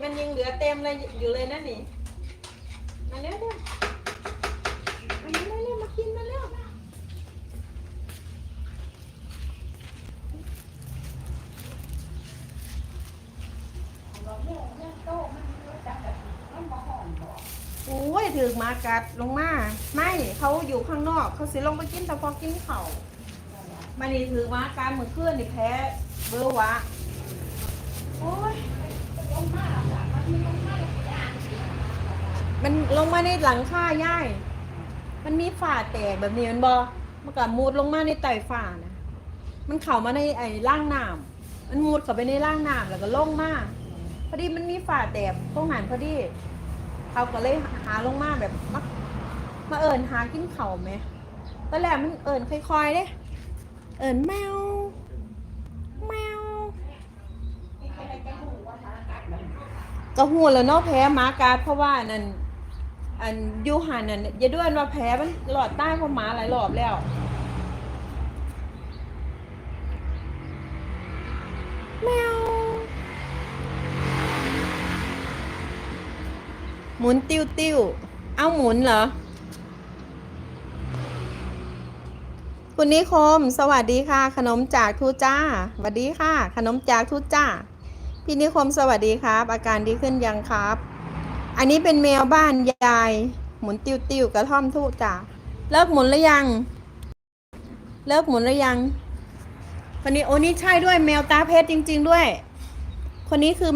ก็เต็มเลยอยู่เลยนั่นนี่ มาเร็วเร็วมาเร็วเร็วเร็วมากินมาเร็วโอ้ยถือหมากัดลงมา ไม่เขาอยู่ข้างนอก เขาสิลงไปกินแต่พอกินเขาวมันนี่ถือหมากัดมือเคลื่อนนี่แพ้เบอร์วะโอ้ย มันลงมาในหลังค่าย่ายมันมีฝาแตกแบบนี้มันบอมันก็มูดลงมาในไต่ฝานะมันเข่ามาในไอ้ร่างน้ำมันมูดเข้าไปในร่างน้ำแล้วก็ลงมาพอดีมันมีฝาแตกตรงนั้นพอดีเขาก็เลยหาลงมาแบบมามาเอิญหากินเข่าไหมตอนแรกมันเอิญค่อยๆเด้เอิญแมวแมวก็หัวแล้วเนาะแพ้หมากาดเพราะว่านั่น อันยูหันนั่นอย่าด้วยว่าแพ้มันหลอดใต้เพราะหมาหลายรอบแล้วแมวหมุนติ้วติ้วเอาหมุนเหรอ คุณนิคม สวัสดีค่ะ ขนมจากทูจ้าสวัสดีค่ะ ขนมจากทูจ้า พี่นิคมสวัสดีครับ อาการดีขึ้นยังครับ อันนี้เป็นแมวบ้านยาย หมุนติวติวกระท่อมทูจ้าเลิกหมุนหรือยัง เลิกหมุนหรือยัง คนนี้โอ้นี่ใช่ด้วยแมวตาเพชรจริง ๆ ด้วย คนนี้คือ